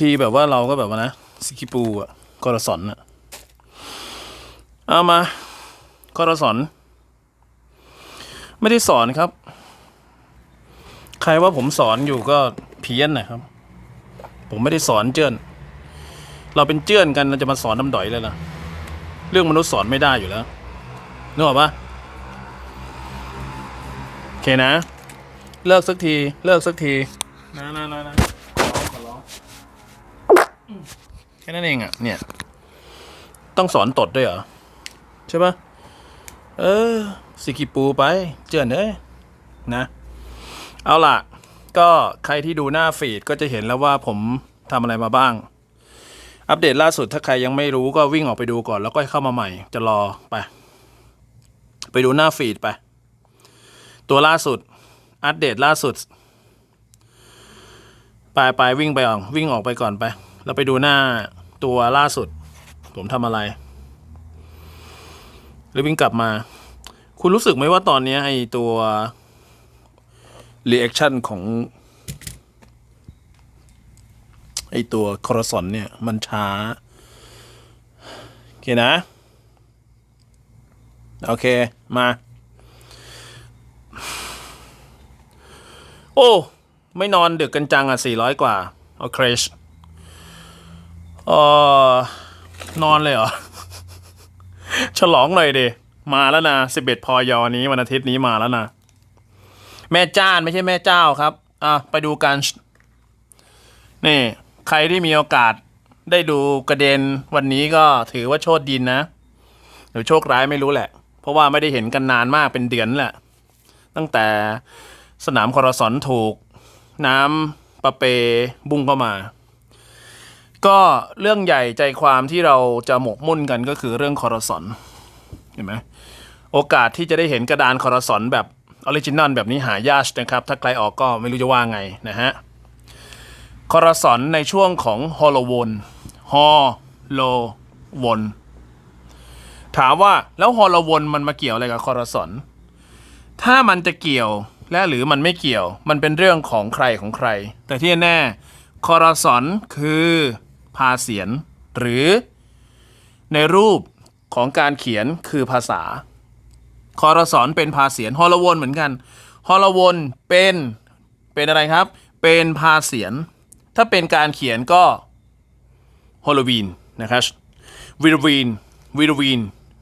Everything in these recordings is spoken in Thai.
ทีแบบว่าเราก็แบบว่านะสกิปูอะกอรสอนอะเอามากอรสอน ไม่ได้สอนครับ ใครว่าผมสอนอยู่ก็เพี้ยนนะครับ ผมไม่ได้สอนเจื้อนเราเป็นเจื้อนกันเราจะมาสอนน้ำดอยเลยล่ะ เรื่องมนุษย์สอนไม่ได้อยู่แล้วนึกออกปะโอเคนะ เลิกสักที เลิกสักที นะนะนะนะขอร้องขอร้อง แค่นั้นเองอะ เนี่ย ต้องสอนตดด้วยเหรอ ใช่ปะเออ สิกิปูไป เจือนเอ้ยนะ เอาล่ะ ก็ใครที่ดูหน้าฟีดก็จะเห็นแล้วว่าผมทำอะไรมาบ้าง อัปเดตล่าสุดถ้าใครยังไม่รู้ก็วิ่งออกไปดูก่อนแล้วก็เข้ามาใหม่ จะรอไป ไปดูหน้าฟีดไป ตัวล่าสุด อัปเดตล่าสุด ไปไปวิ่งไปออกวิ่งออกไปก่อนไป แล้วไปดูหน้าตัวล่าสุด ผมทำอะไรแล้ววิ่งกลับมา คุณรู้สึกไหมว่าตอนนี้ไอตัวรีแอคชั่นของไอตัวคอร์สอนเนี่ย มันช้า โอเคนะ โอเค มา โอ้ ไม่นอนดึกกันจังอะสี่ร้อยกว่าโอเครช เออนอนเลยเหรอ ฉลองหน่อยดิมาแล้วนะสิบเอ็ดพอยอนี้วันอาทิตย์นี้มาแล้วนะ แม่จ้านไม่ใช่แม่เจ้าครับ อะ ไปดูกัน นี่ ใครที่มีโอกาสได้ดูกระเด็นวันนี้ก็ถือว่าโชคดีนะ หรือโชคร้ายไม่รู้แหละ เพราะว่าไม่ได้เห็นกันนานมากเป็นเดือนแหละ ตั้งแต่สนามคอรสอนถูก น้ำประเปบุ้งเข้ามา ก็เรื่องใหญ่ใจความที่เราจะหมกมุ่นกันก็คือเรื่องคอร์สอนเห็นไหมโอกาสที่จะได้เห็นกระดานคอร์สอนแบบออริจินัลแบบนี้หายากนะครับ ถ้าใครออกก็ไม่รู้จะว่าไงนะฮะคอร์สอนในช่วงของฮอลโลวนฮอลโลวนถามว่าแล้วฮอลโลวนมันมาเกี่ยวอะไรกับคอร์สอนถ้ามันจะเกี่ยวและหรือมันไม่เกี่ยว มันเป็นเรื่องของใครของใคร แต่ที่แน่คอร์สอนคือ พาเสียน หรือ ในรูปของการเขียนคือภาษา คอรสอนเป็นพาเสียนฮอลวนเหมือนกันฮอลวนเป็นเป็นอะไรครับ เป็นพาเสียน ถ้าเป็นการเขียนก็ฮอลวีนนะครับวิรวีนวิรวีน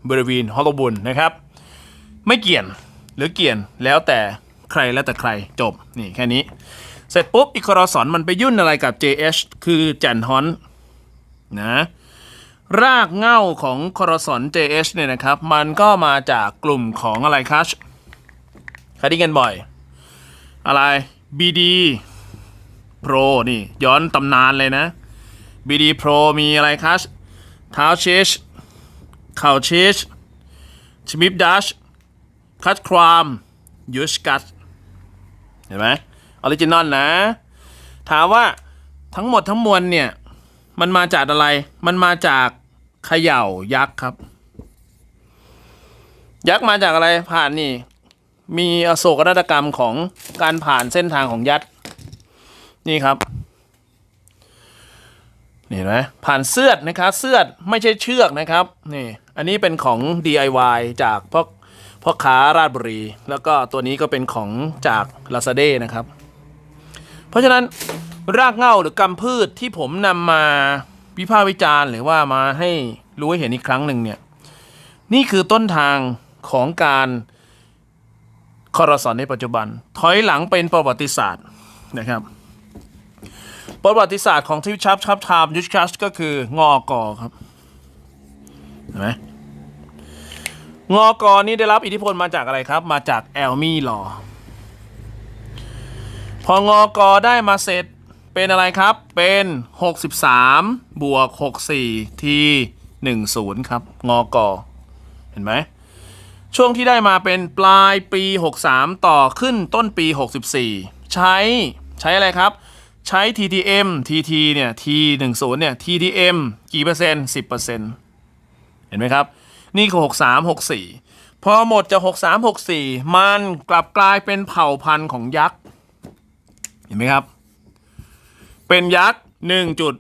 วิรวีนฮอลโลวนนะครับ ไม่เกี่ยนหรือเกี่ยนแล้วแต่ใครแล้วแต่ใครจบนี่แค่นี้ เสร็จปุ๊บอีกคอรสอนมันไปยุ่นอะไรกับ JH คือจันฮอน นะรากเง้าของคอร์สอน JH เนี่ยนะครับ มันก็มาจากกลุ่มของอะไรครับใครได้กันบ่อย อะไร BD Pro นี่ ย้อนตำนานเลยนะ BD Pro มีอะไรครับเท้าเชชเข่าเชชชมิปดัชคัตครามยูสกัตเห็นไหมออริจินอลนะ ถามว่าทั้งหมดทั้งมวลเนี่ย มันมาจากอะไร มันมาจากเขย่ายักษ์ครับ ยักษ์มาจากอะไรผ่านนี่ มีอโศกนาฏกรรมของการผ่านเส้นทางของยักษ์นี่ครับนี่เห็นไหมผ่านเสื้อนะครับ เสื้อไม่ใช่เชือกนะครับนี่อันนี้เป็นของ DIY จากพ่อพ่อค้าราชบุรี แล้วก็ตัวนี้ก็เป็นของจาก l a z a d e นะครับ เพราะฉะนั้น รากเหง้าหรือกำพืชที่ผมนำมาวิพากษ์วิจารณ์หรือว่ามาให้รู้ให้เห็นอีกครั้งหนึ่งเนี่ยนี่คือต้นทางของการคอรสอนในปัจจุบัน ถอยหลังเป็นประวัติศาสตร์นะครับ ประวัติศาสตร์ของทวิชับชับทามยุชคัสก็คืองอกอครับเห็นไหมงอกอนี่ได้รับอิทธิพลมาจากอะไรครับ มาจากแอลมี่ลอพองอกอได้มาเสร็จ เป็นอะไรครับ เป็น 63 บวก 64 ที่ 10 ครับ งอกอเห็นไหม ช่วงที่ได้มาเป็นปลายปี 63 ต่อขึ้นต้นปี 64 ใช้ใช้อะไรครับ ใช้ TTM TT เนี่ย T 1 0 เนี่ย TTM กี่เปอร์เซ็นต์ 10เปอร์เซ็นต์เห็นไหมครับ นี่คือ 63 64 พอหมดจาก 63 64 มันกลับกลายเป็นเผ่าพันธุ์ของยักษ์ เห็นไหมครับ เป็นยักษ์1จุด